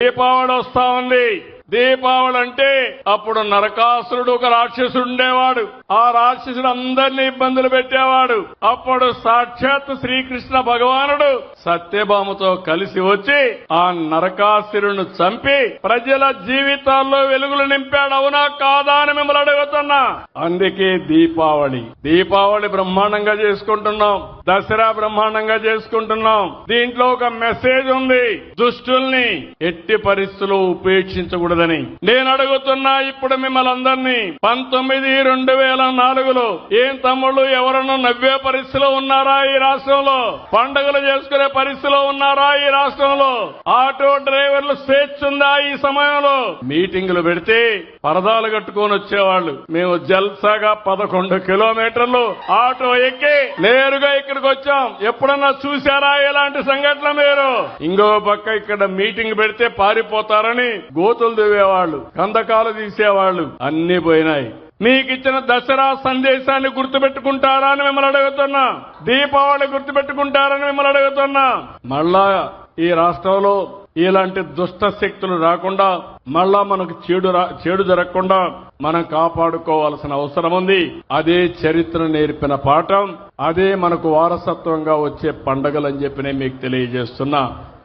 దీపావళి వస్తా ఉంది. దీపావళి అంటే అప్పుడు నరకాసురుడు ఒక రాక్షసుడు ఉండేవాడు. ఆ రాక్షసుడు అందరినీ ఇబ్బందులు పెట్టేవాడు. అప్పుడు సాక్షాత్ శ్రీకృష్ణ భగవానుడు సత్యభామతో కలిసి వచ్చి ఆ నరకాసురుని చంపి ప్రజల జీవితాల్లో వెలుగులు నింపాడు. అవునా కాదా అని మిమ్మల్ని అడుగుతున్నా. అందుకే దీపావళి. దీపావళి బ్రహ్మాండంగా చేసుకుంటున్నాం. దసరా బ్రహ్మాండంగా చేసుకుంటున్నాం. దీంట్లో ఒక మెసేజ్ ఉంది. దుష్టుల్ని ఎట్టి పరిస్థితుల్లో ఉపేక్షించకూడదని నేను అడుగుతున్నా ఇప్పుడు మిమ్మల్ని అందరినీ. పంతొమ్మిది రెండు వేల నాలుగులో ఏం తమ్ముళ్ళు ఎవరన్నా నవ్వే పరిస్థితిలో ఉన్నారా ఈ రాష్ట్రంలో? పండుగలు చేసుకునే పరిస్థితిలో ఉన్నారా ఈ రాష్ట్రంలో? ఆటో డ్రైవర్లు స్వేచ్ఛ ఉందా ఈ సమయంలో? మీటింగులు పెడితే పరదాలు కట్టుకొని వచ్చేవాళ్ళు. మేము జల్సాగా పదకొండు కిలోమీటర్లు ఆటో ఎక్కి నేరుగా ఇక్కడికి వచ్చాం. ఎప్పుడన్నా చూసారా ఇలాంటి సంఘటన మీరు? ఇంకో పక్క ఇక్కడ మీటింగ్ పెడితే పారిపోతారని గోతులు తవ్వేవాళ్ళు కందకాలు తీసేవాళ్ళు అన్ని పోయినాయి. మీకు ఇచ్చిన దసరా సందేశాన్ని గుర్తుపెట్టుకుంటారా అని మిమ్మల్ని అడుగుతున్నా. దీపావళి గుర్తుపెట్టుకుంటారని మిమ్మల్ని అడుగుతున్నా. మళ్ళా ఈ రాష్ట్రంలో ఇలాంటి దుష్ట శక్తులు రాకుండా మళ్ళా మనకు చెడు రా- చెడు జరగకుండా మనం కాపాడుకోవాల్సిన అవసరం ఉంది. అదే చరిత్ర నేర్పిన పాఠం అదే మనకు వారసత్వంగా వచ్చే పండగలని చెప్పి నేను మీకు తెలియజేస్తున్నా.